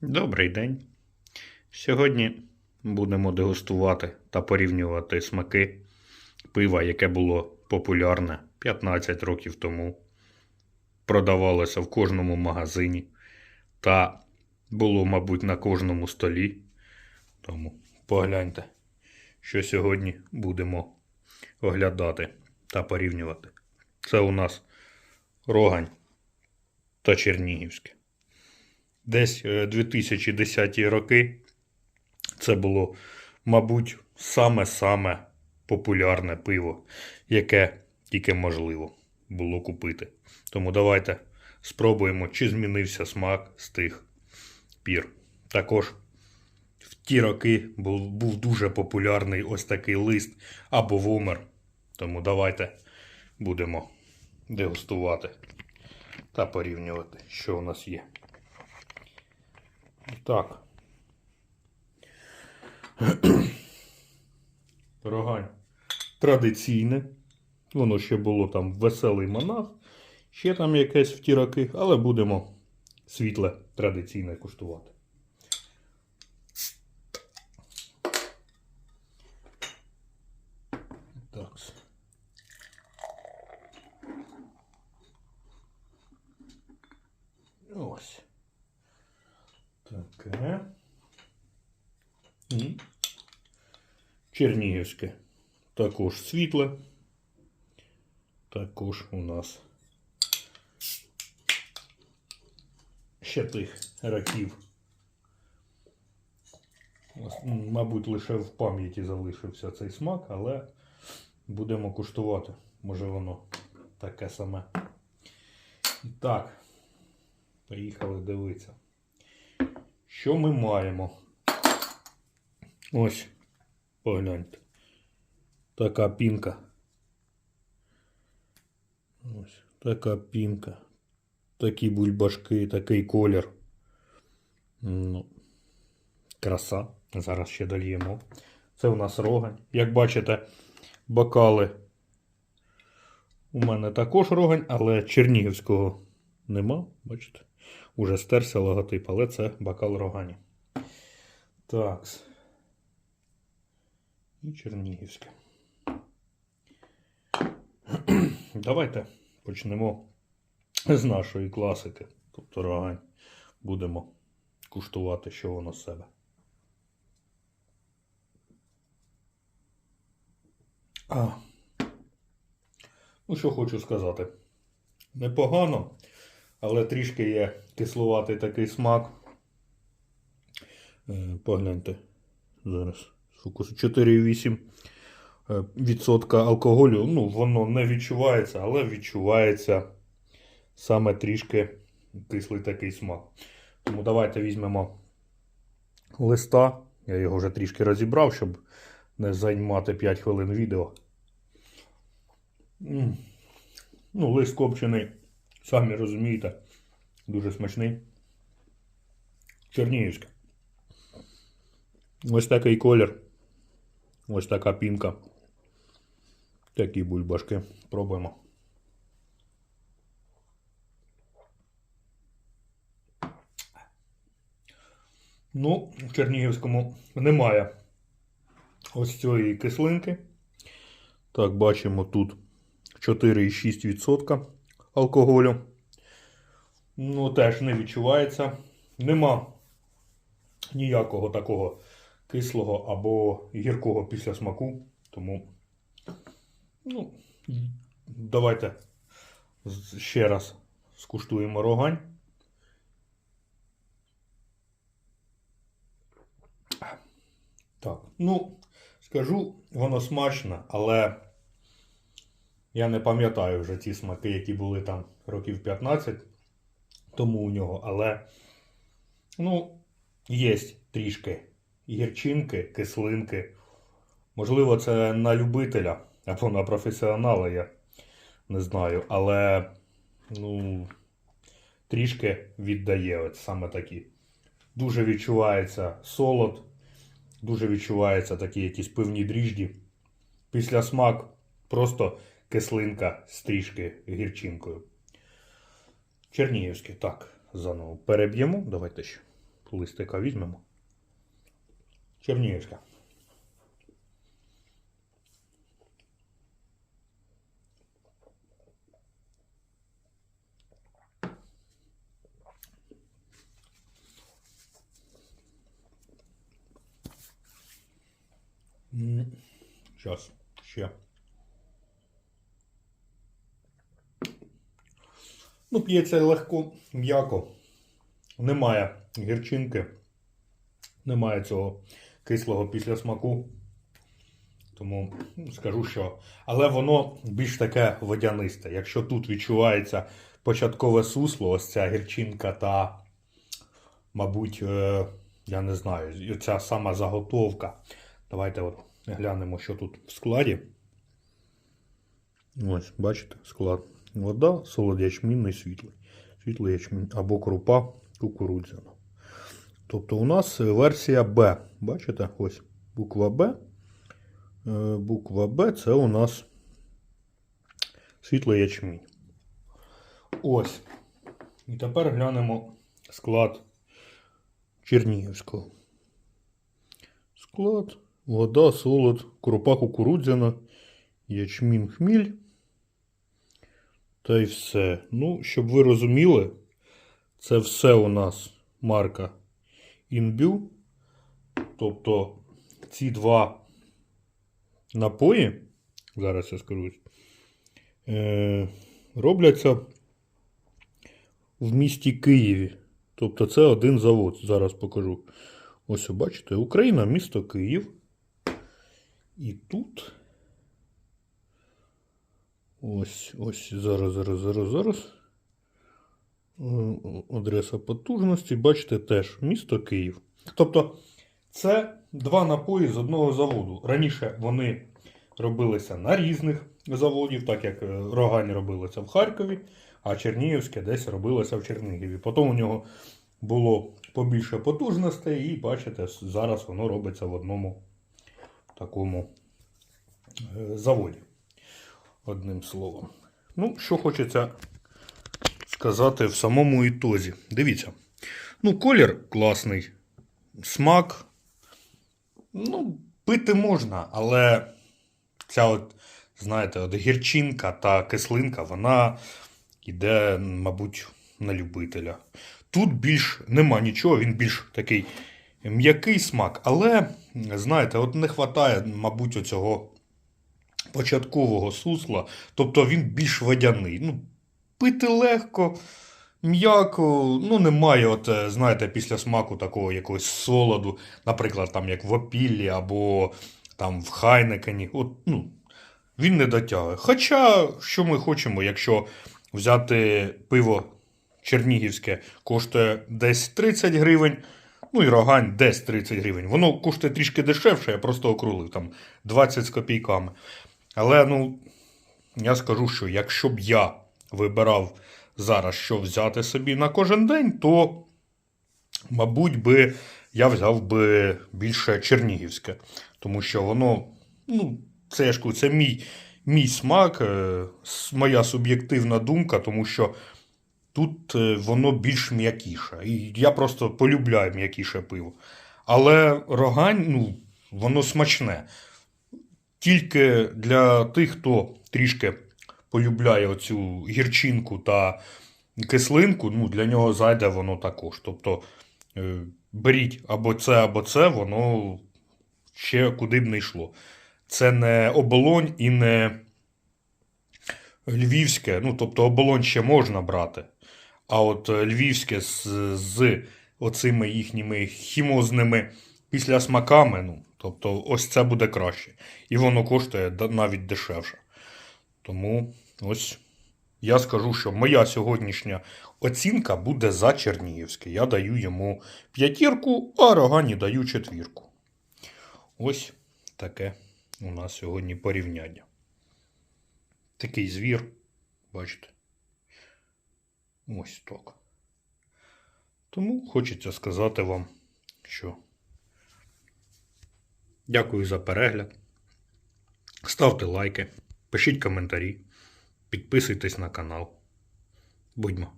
Добрий день. Сьогодні будемо дегустувати та порівнювати смаки пива, яке було популярне 15 років тому. Продавалося в кожному магазині та було, мабуть, на кожному столі. Тому погляньте, що сьогодні будемо оглядати та порівнювати. Це у нас рогань та чернігівське. Десь е, 2010 роки це було, мабуть, саме-саме популярне пиво, яке тільки можливо було купити. Тому давайте спробуємо, чи змінився смак з тих пір. Також в ті роки був, був дуже популярний ось такий лист або вумер. Тому давайте будемо дегустувати та порівнювати, що у нас є. Так. Рогань традиційне. Воно ще було там веселий монах, ще там якесь в ті роки, але будемо світле традиційне куштувати. Так. Ось. Таке. І Чернігівське. Також світле. Також у нас ще тих раків. Мабуть, лише в пам'яті залишився цей смак, але будемо куштувати. Може воно таке саме. І Так, поїхали дивитися. Що ми маємо? Ось, погляньте. Така пінка. Ось, така пінка. Такі бульбашки, такий колір. Ну, краса. Зараз ще дольємо. Це у нас рогань. Як бачите, бокали у мене також рогань, але чернігівського нема. Бачите? Уже стерся логотип, але це бокал рогані. Так. І чернігівське. Давайте почнемо з нашої класики. Тобто рогань. Будемо куштувати, що воно з себе. А. Ну, що хочу сказати. Непогано, але трішки є кислуватий такий смак. Е, Погляньте. Зараз. Фокус 4,8 е, відсотка алкоголю. Ну, воно не відчувається, але відчувається саме трішки кислий такий смак. Тому давайте візьмемо листа. Я його вже трішки розібрав, щоб не займати 5 хвилин відео. Ну, лист копчений, самі розумієте, дуже смачний. Чернігівське. Ось такий колір. Ось така пінка. Такі бульбашки. Пробуємо. Ну, в Чернігівському немає ось цієї кислинки. Так, бачимо тут 4,6% алкоголю. Ну, теж не відчувається. Нема ніякого такого кислого або гіркого після смаку. Тому, ну, давайте ще раз скуштуємо рогань. Так, ну, скажу, воно смачне, але я не пам'ятаю вже ті смаки, які були там років 15 тому у нього, але ну, є трішки гірчинки, кислинки. Можливо, це на любителя або на професіонала, я не знаю, але ну, трішки віддає от саме такі. Дуже відчувається солод, дуже відчувається такі якісь пивні дріжджі. Після смак просто кислинка з трішки гірчинкою. Чернігівське, так, заново переб'ємо. Давайте ще. листика візьмемо. Чернігівська. Зараз ще. Ну, п'ється легко, м'яко. Немає гірчинки, немає цього кислого післясмаку. Тому ну, скажу, що. Але воно більш таке водянисте. Якщо тут відчувається початкове сусло, ось ця гірчинка та, мабуть, е, я не знаю, ця сама заготовка. Давайте от глянемо, що тут в складі. Ось, бачите, склад. Вода, солод ячмінний, світлий. Світлий ячмінь або крупа кукурудзяна. Тобто у нас версія Б. Бачите? Ось буква Б. Е, Буква Б це у нас світлий ячмінь. Ось. І тепер глянемо склад Чернігівського. Склад, вода, солод, крупа кукурудзяна, ячмін хміль. Та й все. Ну, щоб ви розуміли, це все у нас марка Інбю. Тобто ці два напої, зараз я скажу, е, робляться в місті Києві. Тобто це один завод. Зараз покажу. Ось, бачите, Україна, місто Київ. І тут. Ось, ось, зараз, зараз, зараз, зараз. Е, Адреса потужності, бачите, теж місто Київ. Тобто, це два напої з одного заводу. Раніше вони робилися на різних заводів, так як е, Рогань робилося в Харкові, а Чернігівське десь робилося в Чернігові. Потім у нього було побільше потужностей, і бачите, зараз воно робиться в одному такому е, заводі. Одним словом. Ну, що хочеться сказати в самому ітозі. Дивіться. Ну, колір класний, смак. Ну, пити можна, але ця от, знаєте, от гірчинка та кислинка, вона йде, мабуть, на любителя. Тут більш нема нічого, він більш такий м'який смак, але, знаєте, от не вистачає, мабуть, оцього початкового сусла, тобто він більш водяний. Ну, пити легко, м'яко, ну немає, от, е, знаєте, після смаку такого якогось солоду, наприклад, там як в опіллі або там в Хайнекені. От, ну, він не дотягує. Хоча, що ми хочемо, якщо взяти пиво чернігівське, коштує десь 30 гривень. Ну і рогань десь 30 гривень. Воно коштує трішки дешевше, я просто окрулив там 20 з копійками. Але ну, я скажу, що якщо б я вибирав зараз, що взяти собі на кожен день, то, мабуть, би я взяв би більше чернігівське. Тому що воно, ну, це я ж кажу, це мій, мій смак, е, моя суб'єктивна думка, тому що тут е, воно більш м'якіше. І я просто полюбляю м'якіше пиво. Але рогань, ну, воно смачне. Тільки для тих, хто трішки полюбляє оцю гірчинку та кислинку, ну, для нього зайде воно також. Тобто е, беріть або це, або це, воно ще куди б не йшло. Це не оболонь і не львівське. Ну, тобто оболонь ще можна брати. А от е, львівське з, з оцими їхніми хімозними післясмаками, ну, тобто ось це буде краще. І воно коштує навіть дешевше. Тому ось я скажу, що моя сьогоднішня оцінка буде за Чернігівське. Я даю йому п'ятірку, а Рогані даю четвірку. Ось таке у нас сьогодні порівняння. Такий звір, бачите. Ось так. Тому хочеться сказати вам, що дякую за перегляд. Ставте лайки, пишіть коментарі, підписуйтесь на канал. Будьмо!